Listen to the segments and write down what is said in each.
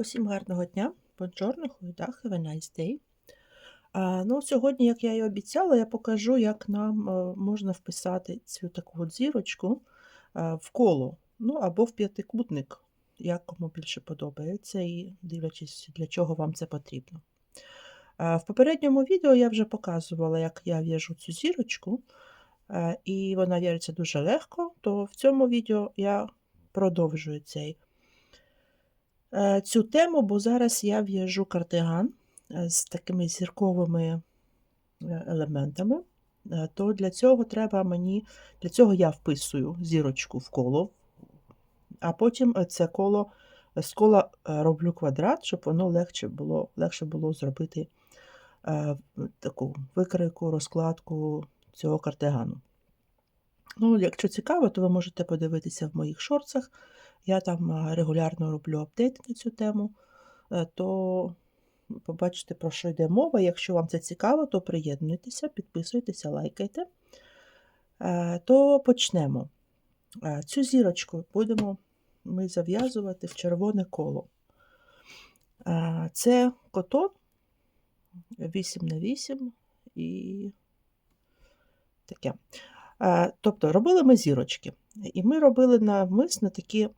Усім гарного дня. Buongiorno, goeiedag, have a nice day. А, ну, сьогодні, як я і обіцяла, я покажу, як нам е, можна вписати цю таку от зірочку е, в коло, ну або в п'ятикутник, як кому більше подобається, і дивлячись, для чого вам це потрібно. А, в попередньому відео я вже показувала, як я в'яжу цю зірочку, е, і вона в'яжеться дуже легко, то в цьому відео я продовжую цей е, цю тему, бо зараз я в'яжу кардиган е, з такими зірковими е, елементами. Е, То для цього треба мені, для цього я вписую зірочку в коло, а потім е, це коло з кола е, роблю квадрат, щоб воно легше було, легше було зробити е, таку викройку, розкладку цього кардигану. Ну, якщо цікаво, то ви можете подивитися в моїх шорцах. Я там е, регулярно роблю апдейти на цю тему, е, то побачите, про що йде мова. Якщо вам це цікаво, то приєднуйтеся, підписуйтеся, лайкайте. Е, То почнемо. Цю зірочку будемо ми зав'язувати в червоне коло. Це котон 8 на 8 і таке. Тобто робили ми зірочки. І ми робили навмисно такі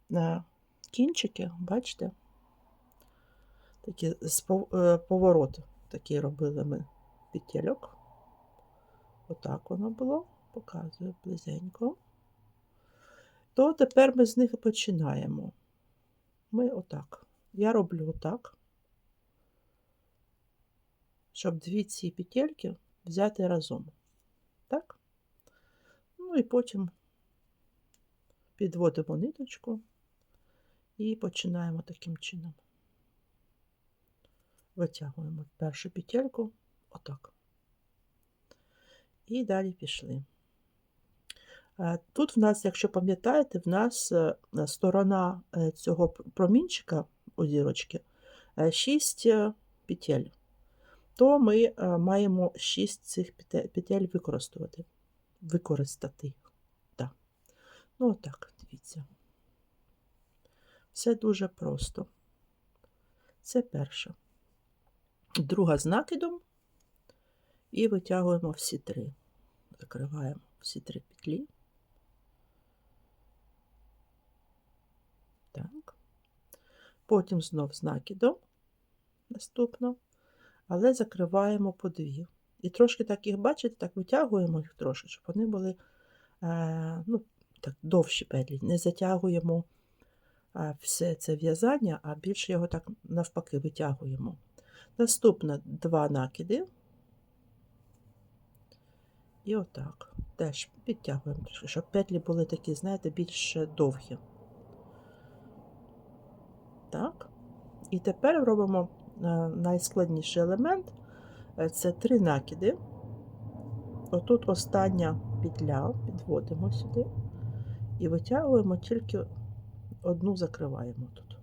кінчики, бачите? Такі е, поворот такий робили ми петельок. Отак воно було, показую близенько. То тепер ми з них починаємо. Ми отак. Я роблю отак, щоб дві ці петельки взяти разом. Ну і потім підводимо ниточку і починаємо таким чином. Витягуємо першу петельку отак. І далі пішли. Е, Тут в нас, якщо пам'ятаєте, в нас е, сторона е, цього промінчика у зірочки 6 петель, то ми маємо 6 цих пете- петель використати. Використати. Так. Ну, отак, дивіться. Все дуже просто. Це перше. Друга з накидом. І витягуємо всі три. Закриваємо всі три петлі. Так. Потім знов з накидом наступно, але закриваємо по дві. І трошки так їх, бачите, так витягуємо їх трошки, щоб вони були е, ну, так, довші петлі. Не затягуємо е, все це в'язання, а більше його так навпаки витягуємо. Наступне два накиди. І отак. Теж підтягуємо трошки, щоб петлі були такі, знаєте, більш довгі. Так. І тепер робимо е, найскладніший елемент це три накиди. Отут остання петля, підводимо сюди і витягуємо тільки одну закриваємо тут.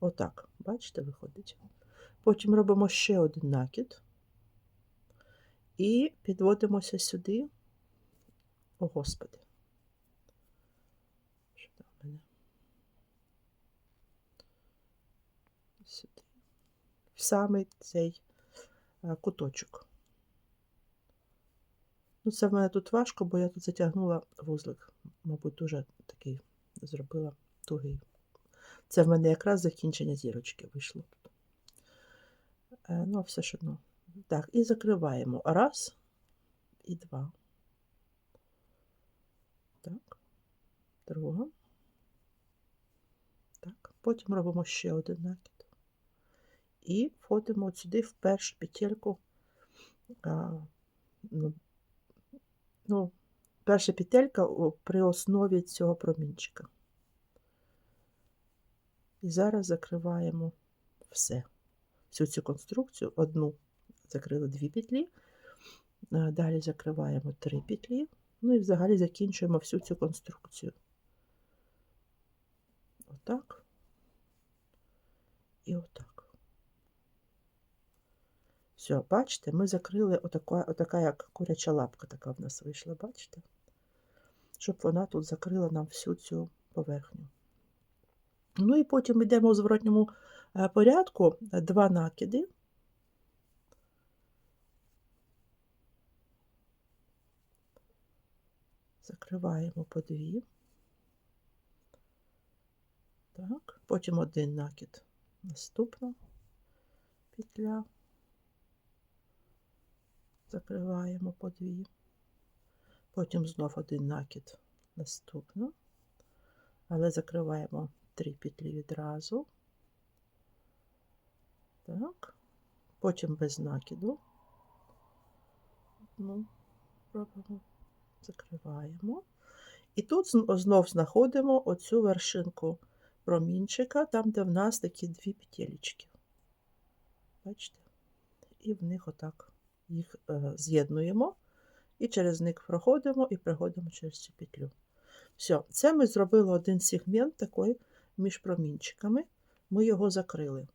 Отак, бачите, виходить. Потім робимо ще один накид і підводимося сюди. О, Господи. Що там мене? Сюди. В самий цей е, куточок. Ну, це в мене тут важко, бо я тут затягнула вузлик. Мабуть, дуже такий зробила тугий. Це в мене якраз закінчення зірочки вийшло тут. Е, Ну, все ж одно. Так, і закриваємо. Раз і два. Так. Друга. Так. Потім робимо ще один накид. І входимо сюди в першу петельку. Ну, ну, перша петелька при основі цього промінчика. І зараз закриваємо все. Всю цю конструкцію, одну закрили дві петлі, далі закриваємо три петлі, ну і взагалі закінчуємо всю цю конструкцію. Отак. І отак. Все, бачите, ми закрили отака, отака як куряча лапка така в нас вийшла, бачите? Щоб вона тут закрила нам всю цю поверхню. Ну і потім йдемо у зворотньому е, порядку, два накиди. Закриваємо по дві. Так, потім один накид. Наступна петля. Закриваємо по дві. Потім знов один накид. Наступна. Але закриваємо три петлі відразу. Так. Потім без накиду. Одну робимо, закриваємо. І тут знов знаходимо оцю вершинку промінчика, там, де в нас такі дві петелечки. Бачите? І в них отак їх е, з'єднуємо. І через них проходимо і проходимо через цю петлю. Все, це ми зробили один сегмент такий між промінчиками. Ми його закрили.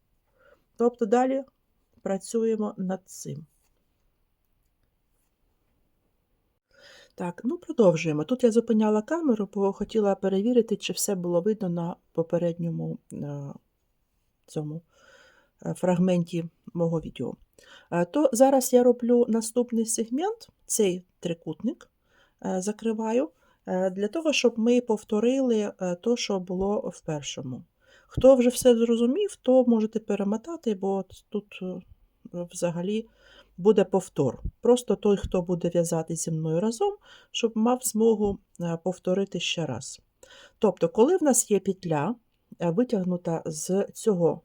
Тобто далі працюємо над цим. Так, ну продовжуємо. Тут я зупиняла камеру, бо хотіла перевірити, чи все було видно на попередньому е, цьому е, фрагменті мого відео. Е, То зараз я роблю наступний сегмент, цей трикутник е, закриваю, е, для того, щоб ми повторили е, то, що було в першому. Хто вже все зрозумів, то можете перемотати, бо тут взагалі буде повтор. Просто той, хто буде в'язати зі мною разом, щоб мав змогу повторити ще раз. Тобто, коли в нас є петля, витягнута з цього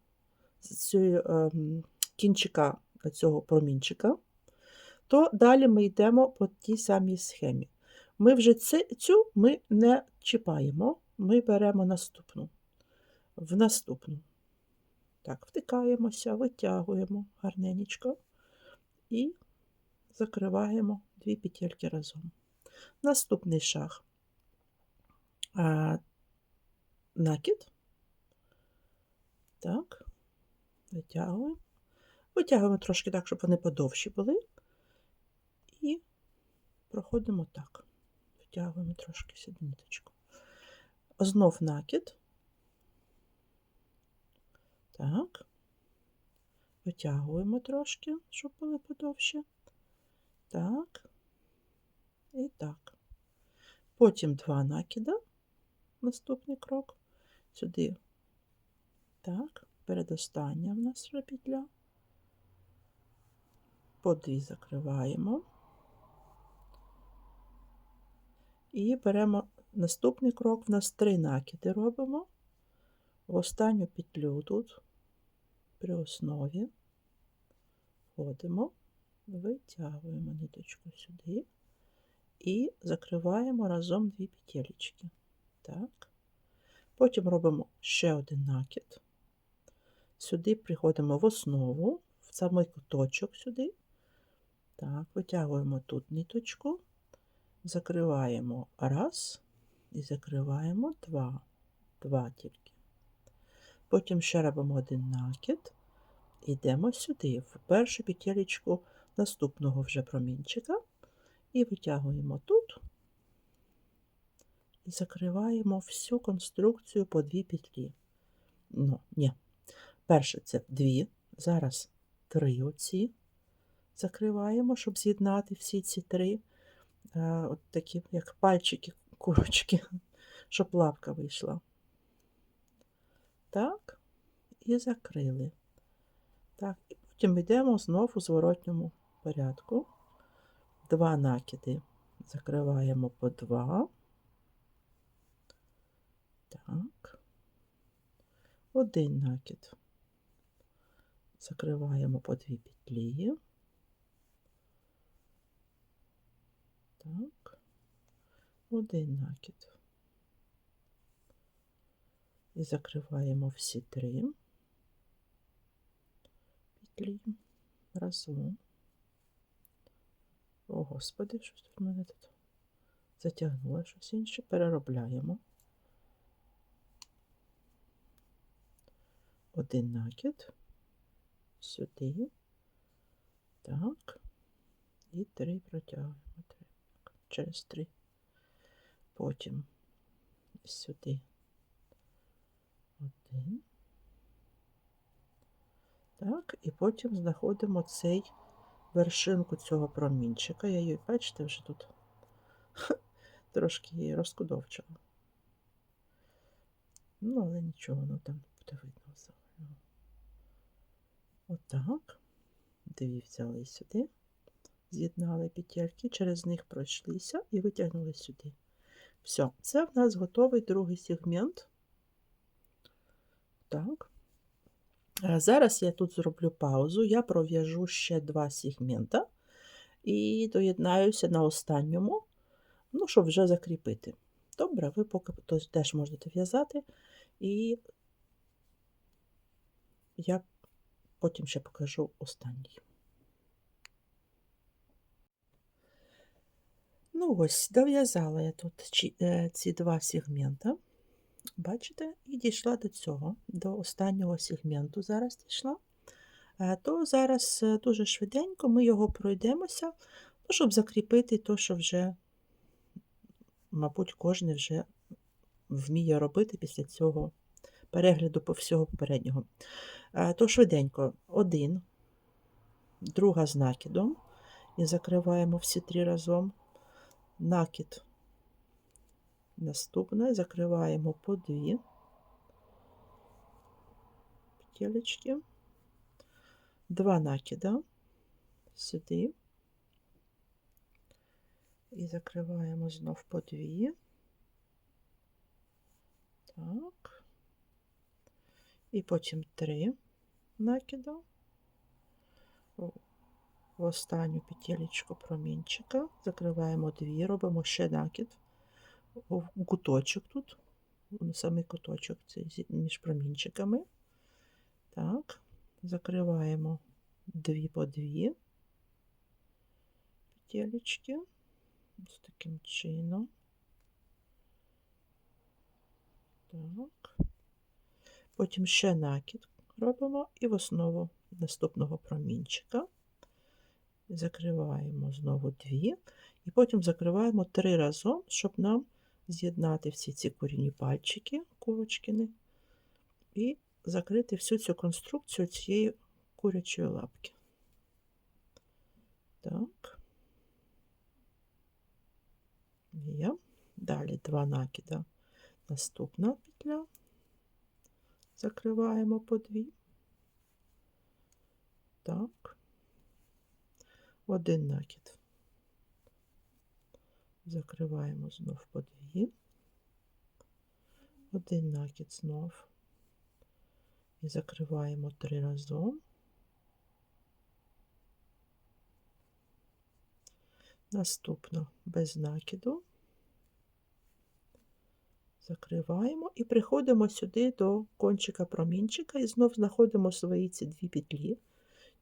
з цієї, ем, кінчика цього промінчика, то далі ми йдемо по тій самій схемі. Ми вже цю ми не чіпаємо, ми беремо наступну. В наступну. Так, втикаємося, витягуємо гарненечко і закриваємо дві петельки разом. Наступний шаг. А, накид. Так, витягуємо. Витягуємо трошки так, щоб вони подовші були. І проходимо так. Витягуємо трошки сюди ниточку. Знов накид. Так. Витягуємо трошки, щоб були подовші. Так. І так. Потім два накида. Наступний крок. Сюди. Так. Передостання в нас вже петля. По дві закриваємо. І беремо наступний крок. В нас три накиди робимо. В останню петлю тут при основі входимо, витягуємо ниточку сюди і закриваємо разом дві петелечки. Так. Потім робимо ще один накид. Сюди приходимо в основу, в самий куточок сюди. Так, витягуємо тут ниточку, закриваємо раз і закриваємо два. Два тільки. Потім ще робимо один накид, йдемо сюди, в першу петелечку наступного вже промінчика, і витягуємо тут і закриваємо всю конструкцію по дві петлі. Ну, ні. Перше це дві, зараз три оці закриваємо, щоб з'єднати всі ці три, е, от такі, як пальчики, курочки, щоб лапка вийшла. Так, і закрили. Так, і потім йдемо знову у зворотньому порядку. Два накиди закриваємо по два. Так. Один накид. Закриваємо по дві петлі. Так. Один накид. І закриваємо всі три петлі разом. О, Господи, щось тут в мене тут затягнуло щось інше. Переробляємо. Один накид сюди. Так. І три протягуємо. Через три. Потім сюди Один. Так, і потім знаходимо цей вершинку цього промінчика. Я її, бачите, вже тут трошки її розкудовчила. Ну, але нічого, воно там буде видно взагалі. Отак. Дві взяли сюди, з'єднали петельки, через них пройшлися і витягнули сюди. Все, це в нас готовий другий сегмент. Так. Зараз я тут зроблю паузу, я пров'яжу ще два сегмента і доєднаюся на останньому, ну, щоб вже закріпити. Добре, ви поки теж можете в'язати, і я потім ще покажу останній. Ну ось, дов'язала я тут е, ці два сегмента. Бачите, і дійшла до цього, до останнього сегменту зараз дійшла. Е, То зараз е, дуже швиденько ми його пройдемося, ну, щоб закріпити те, що вже, мабуть, кожен вже вміє робити після цього перегляду по всього попереднього. То швиденько один, друга з накидом, і закриваємо всі три разом. Накид. Наступне. Закриваємо по дві петелечки, два накида сюди. І закриваємо знов по дві. Так. І потім три накида в останню петелечку промінчика, закриваємо дві, робимо ще накид в куточок тут, самий куточок цей між промінчиками. Так, закриваємо дві по дві петелечки ось таким чином. Так. Потім ще накид робимо і в основу наступного промінчика. Закриваємо знову дві, і потім закриваємо три разом, щоб нам з'єднати всі ці корінні пальчики, курочкини, і закрити всю цю конструкцію цієї курячої лапки. Так. Є. Далі два накида. Наступна петля. Закриваємо по дві. Так. Один накид закриваємо знов по дві, один накид знов і закриваємо три разом. Наступно без накиду. Закриваємо і приходимо сюди до кончика промінчика і знов знаходимо свої ці дві петлі,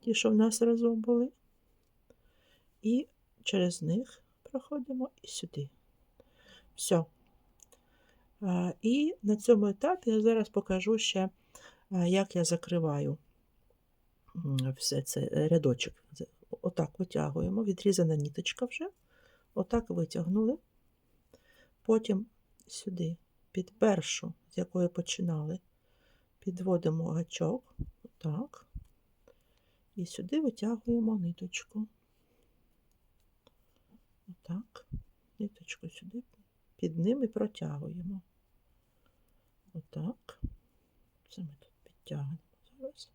ті, що в нас разом були, і через них проходимо і сюди. Все. І на цьому етапі я зараз покажу ще, як я закриваю все це е, рядочок. Отак витягуємо, відрізана ніточка вже, отак витягнули. Потім сюди, під першу, з якої починали, підводимо гачок, отак, і сюди витягуємо ниточку. Отак, ниточку сюди, під ним і протягуємо. Отак. Це ми тут підтягнемо зараз.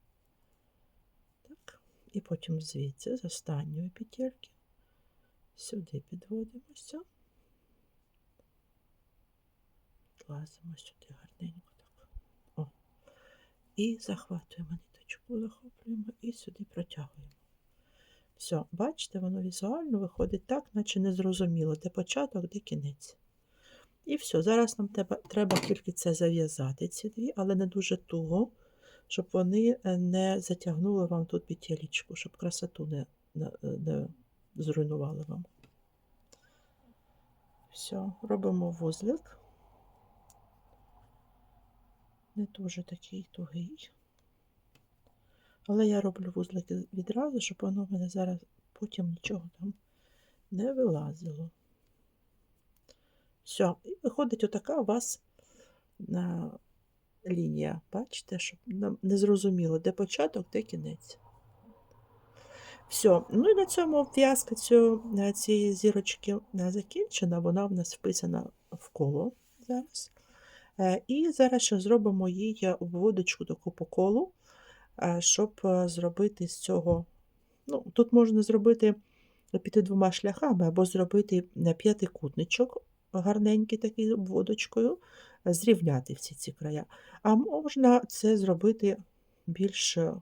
Так. І потім звідси з останньої петельки сюди підводимося, Лазимо сюди гарненько так. О. І захватуємо ниточку, захоплюємо і сюди протягуємо. Все, бачите, воно візуально виходить так, наче незрозуміло, де початок, де кінець. І все, зараз нам треба, треба тільки це зав'язати, ці дві, але не дуже туго, щоб вони е, не затягнули вам тут петелечку, щоб красоту не, не, не зруйнували вам. Все, робимо вузлик. Не дуже такий тугий. Але я роблю вузлики відразу, щоб воно в мене зараз потім нічого там не вилазило. Все, і виходить, отака у вас лінія. Бачите, щоб нам не зрозуміло, де початок, де кінець. Все. Ну і на цьому обв'язка е, цієї зірочки е, закінчена. Вона в нас вписана в коло зараз. Е, І зараз ще зробимо е, обводочку таку по колу, е, щоб е, зробити з цього. Ну, тут можна зробити піти двома шляхами, або зробити е, п'ятикутничок, гарненький такий обводочкою, е, зрівняти всі ці края. А можна це зробити більш, е,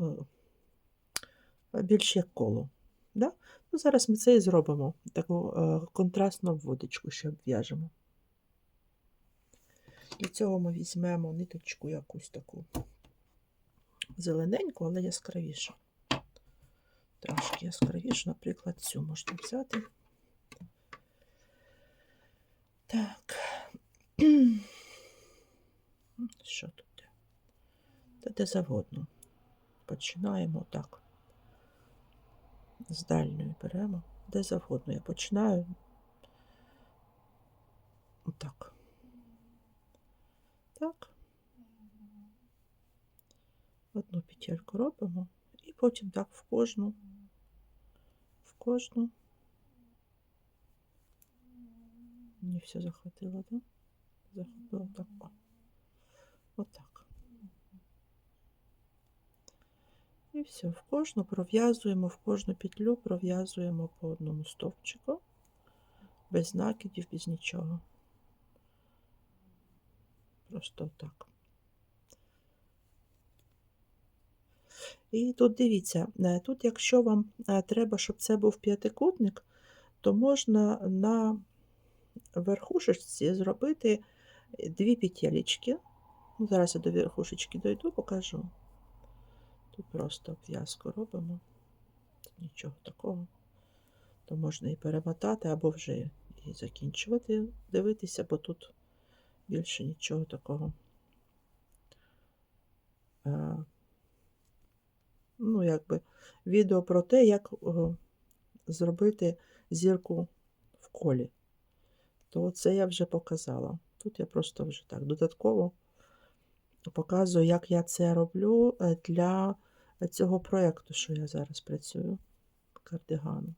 е, більш як коло. Да? Ну, зараз ми це і зробимо. Таку е, контрастну обводочку ще обв'яжемо. Для цього ми візьмемо ниточку якусь таку зелененьку, але яскравішу. Трошки яскравішу, наприклад, цю можна взяти. Так. Що тут? Та де завгодно. Починаємо так. З дальньої беремо. Де завгодно. Я починаю. Отак. Так. Одну петельку робимо. І потім так в кожну. В кожну. Не все захватило, да? Захватило так. О. Отак. І все, в кожну пров'язуємо, в кожну петлю пров'язуємо по одному стовпчику, без накидів, без нічого. Просто так. І тут дивіться, е, тут, якщо вам е, треба, щоб це був п'ятикутник, то можна на верхушечці зробити дві петелечки. Ну, зараз я до верхушечки дойду, покажу. Тут просто обв'язку робимо. Нічого такого. То можна і перемотати, або вже і закінчувати, дивитися, бо тут більше нічого такого. Ну, якби відео про те, як о, зробити зірку в колі. То це я вже показала. Тут я просто вже так додатково показую, як я це роблю е, для цього проєкту, що я зараз працюю кардигану.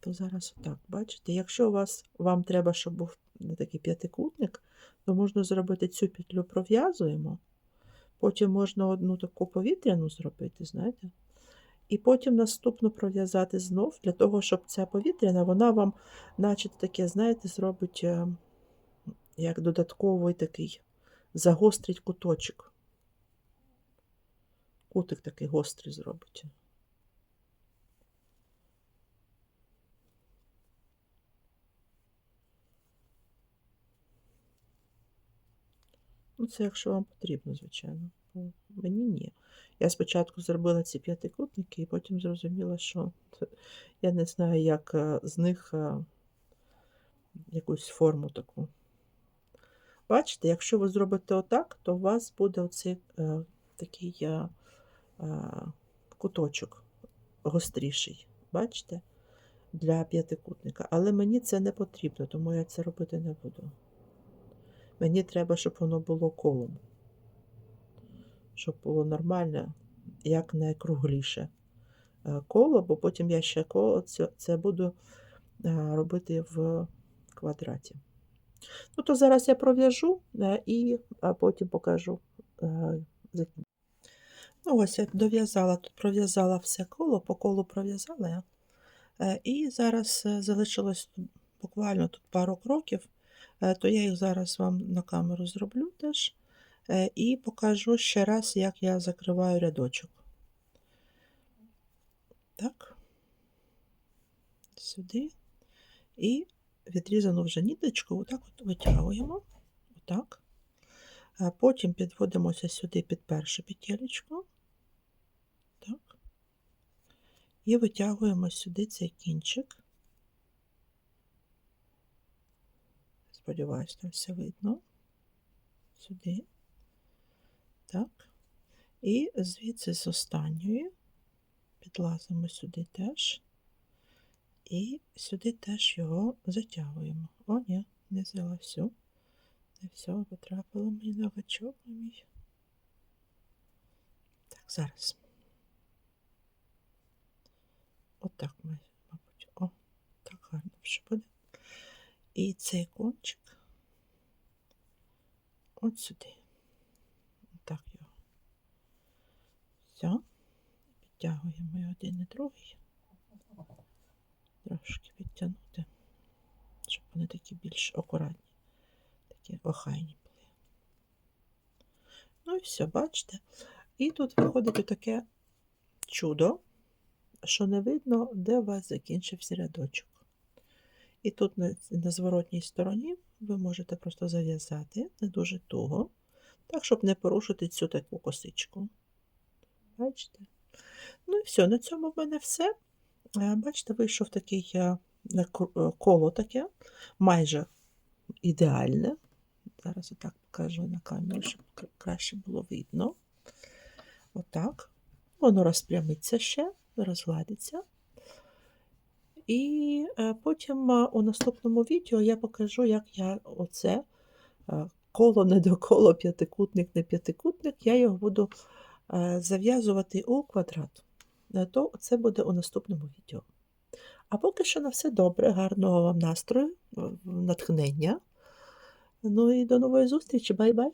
То зараз отак, бачите, якщо у вас, вам треба, щоб був такий п'ятикутник, то можна зробити цю петлю пров'язуємо. Потім можна одну таку повітряну зробити, знаєте? І потім наступну пров'язати знов, для того, щоб ця повітряна, вона вам, наче таке, знаєте, зробить е, як додатковий такий загострить куточок. Кутик такий гострий зробить. Ну, це якщо вам потрібно, звичайно. Мені ні. Я спочатку зробила ці п'ятикутники, і потім зрозуміла, що я не знаю, як е, з них е, якусь форму таку. Бачите, якщо ви зробите отак, то у вас буде оцей е, такий е, е, куточок гостріший. Бачите? Для п'ятикутника. Але мені це не потрібно, тому я це робити не буду. Мені треба, щоб воно було колом. Щоб було нормально, як найкругліше е, коло, бо потім я ще коло це, це буду е, робити в квадраті. Ну, то зараз я пров'яжу е, і потім покажу. Ну, ось я дов'язала, тут пров'язала все коло, по колу пров'язала І зараз залишилось буквально тут пару кроків, то я їх зараз вам на камеру зроблю теж. е, І покажу ще раз, як я закриваю рядочок. Так, сюди. І відрізану вже ніточку, отак от витягуємо. Отак. Потім підводимося сюди під першу петелечку. Так. І витягуємо сюди цей кінчик. Сподіваюсь, там все видно. Сюди. Так. І звідси з останньої підлазимо сюди теж. І сюди теж його затягуємо. О, ні, не взяла всю. Бачите, все потрапило мені на гачок мій. Так, зараз. Отак ми, мабуть. О, так гарно вже буде. І цей кончик от сюди. Так його. Все. Підтягуємо і один і другий. Трошки підтягнути, щоб вони такі більш акуратні, такі охайні були. Ну і все, бачите. І тут виходить таке чудо, що не видно, де у вас закінчився рядочок. І тут на, зворотній стороні ви можете просто зав'язати не дуже туго, так, щоб не порушити цю таку косичку. Бачите? Ну і все, на цьому в мене все. Е, Бачите, вийшов такий е, е, коло таке, майже ідеальне. Зараз отак покажу на камеру, щоб краще було видно. Отак. Воно розпрямиться ще, розгладиться. І е, потім е, у наступному відео я покажу, як я оце е, коло не до коло, п'ятикутник не п'ятикутник, я його буду зав'язувати у квадрат. То це буде у наступному відео. А поки що на все добре, гарного вам настрою, натхнення. Ну і до нової зустрічі, бай-бай!